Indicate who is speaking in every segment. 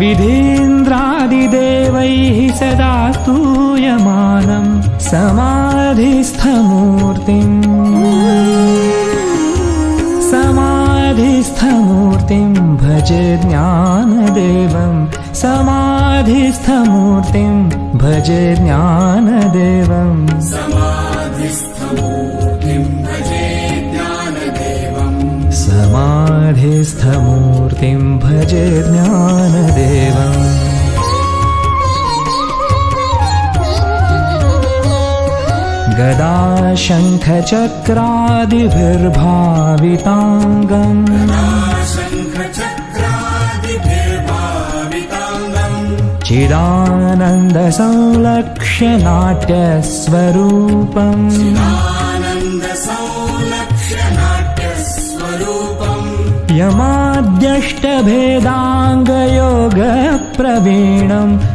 Speaker 1: विधीन्द्रादिदेवैः सदा स्तूयमानम् समाधिस्थमूर्तिम् समाधिस्थमूर्तिं भजे ज्ञानदेवं समाधिस्थमूर्तिं भजे ज्ञानदेवम्
Speaker 2: समाधिस्थमूर्तिं भजे ज्ञानदेवम्
Speaker 1: गदाशङ्खचक्रादिभिर्भाविताङ्गम्।
Speaker 2: शङ्खचक्रादिभिर्भाविताङ्गम्
Speaker 1: चिदानन्दसंलक्ष्य नाट्यस्वरूपम् यमाद्यष्टभेदाङ्गयोगप्रवीणम्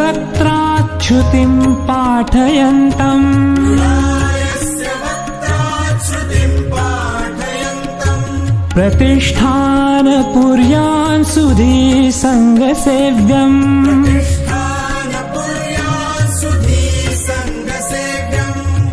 Speaker 2: वक्त्राच्छ्रुतिं पाठयन्तम्।
Speaker 1: प्रतिष्ठानपुर्यान् सुधी सङ्गसेव्यम्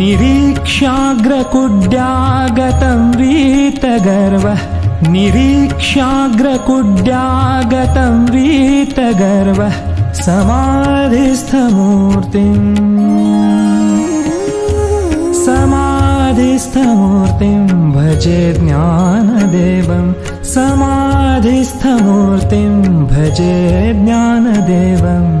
Speaker 1: निरीक्ष्याग्रकुड्यागतं वीतगर्वः। समाधिस्थमूर्तिम्। समाधिस्थमूर्तिं भजे ज्ञानदेवं समाधिस्थमूर्तिं भजे ज्ञानदेवम्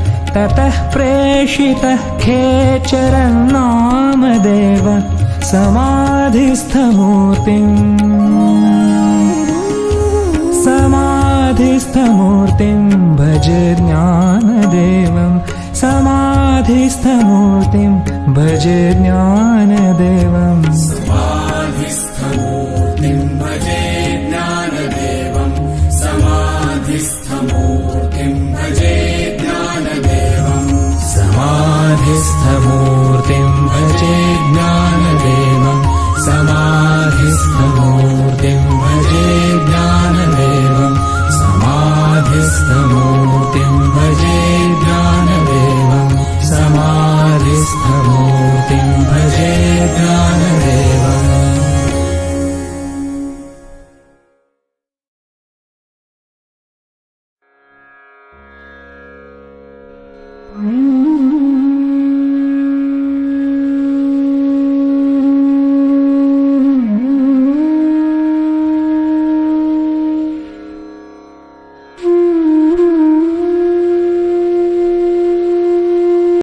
Speaker 1: ततः प्रेषितः खेचरं नामदेव समाधिस्थमूर्तिम्। समाधिस्थमूर्तिं भज ज्ञानदेवं समाधिस्थमूर्तिं भज ज्ञानदेवम्